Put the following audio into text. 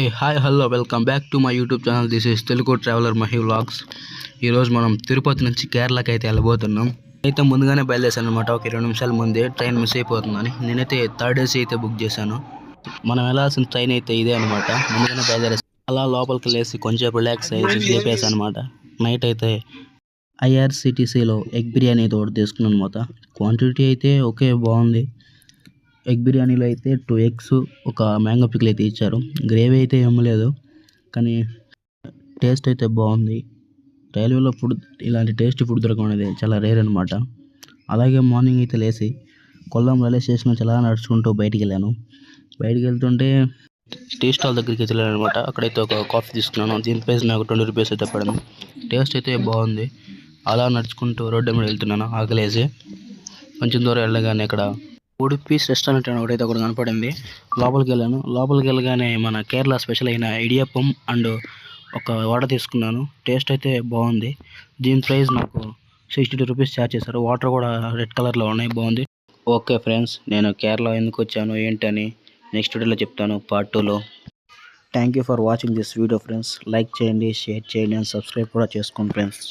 Hey hi hello welcome back to my YouTube channel. This is Telugu traveller Mahi vlogs. ఈరోజు మనం తిరుపతి నుంచి కేరళకి అయితే వెళ్ళబోతున్నాం. అయితే ముందుగానే బయలుదేశాను అనమాట ఒక ఇరవై నిమిషాల ముందే ట్రైన్ మిస్ అయిపోతుందని. నేనైతే థర్డ్ ఏసీ అయితే బుక్ చేశాను. మనం వెళ్ళాల్సిన ట్రైన్ అయితే ఇదే అనమాట ముందుగానే బయలుదేరేసి అలా లోపలికి వెళ్ళేసి కొంచెం రిలాక్స్ అయ్యి లేపేసి అనమాట నైట్ అయితే ఐఆర్సిటీసీలో ఎగ్ బిర్యానీ అయితే ఒకటి తీసుకున్నాను అనమాట క్వాంటిటీ అయితే ఓకే బాగుంది. ఎగ్ బిర్యానీలో అయితే టూ ఎగ్స్ ఒక మ్యాంగో పిక్లు అయితే ఇచ్చారు. గ్రేవీ అయితే ఏం లేదు కానీ టేస్ట్ అయితే బాగుంది. రైల్వేలో ఫుడ్ ఇలాంటి టేస్ట్ ఫుడ్ దొరకడం అనేది చాలా రేర్ అనమాట అలాగే మార్నింగ్ అయితే లేచి కొల్లం రైల్వే స్టేషన్ నుంచి అలా నడుచుకుంటూ బయటికి వెళ్ళాను. బయటికి వెళ్తుంటే టీ స్టాల్ దగ్గరికి అయితే వెళ్ళాను అనమాట అక్కడైతే ఒక కాఫీ తీసుకున్నాను. దీని ప్రైస్ నాకు ట్వంటీ రూపీస్ అయితే పడింది. టేస్ట్ అయితే బాగుంది. అలా నడుచుకుంటూ రోడ్డు మీద వెళ్తున్నాను ఆకలేసి. కొంచెం దూరం వెళ్ళగానే ఇక్కడ ఉడిపీస్ రెస్టారెంట్ అని ఒకటైతే ఒకటి కనపడింది. లోపలికి వెళ్ళాను. లోపలికి వెళ్ళగానే మన కేరళ స్పెషల్ అయిన ఇడియప్పం అండ్ ఒక వాటర్ తీసుకున్నాను. టేస్ట్ అయితే బాగుంది. దీని ప్రైస్ నాకు సిక్స్టీ టూ రూపీస్ ఛార్జ్ చేశారు. వాటర్ కూడా రెడ్ కలర్లో ఉన్నాయి. బాగుంది. ఓకే ఫ్రెండ్స్ నేను కేరళ ఎందుకు వచ్చాను ఏంటని నెక్స్ట్ వీడియోలో చెప్తాను. పార్ట్ టూలో. Thank you for watching this video friends. Like చేయండి షేర్ చేయండి అండ్ సబ్స్క్రైబ్ కూడా చేసుకోండి ఫ్రెండ్స్.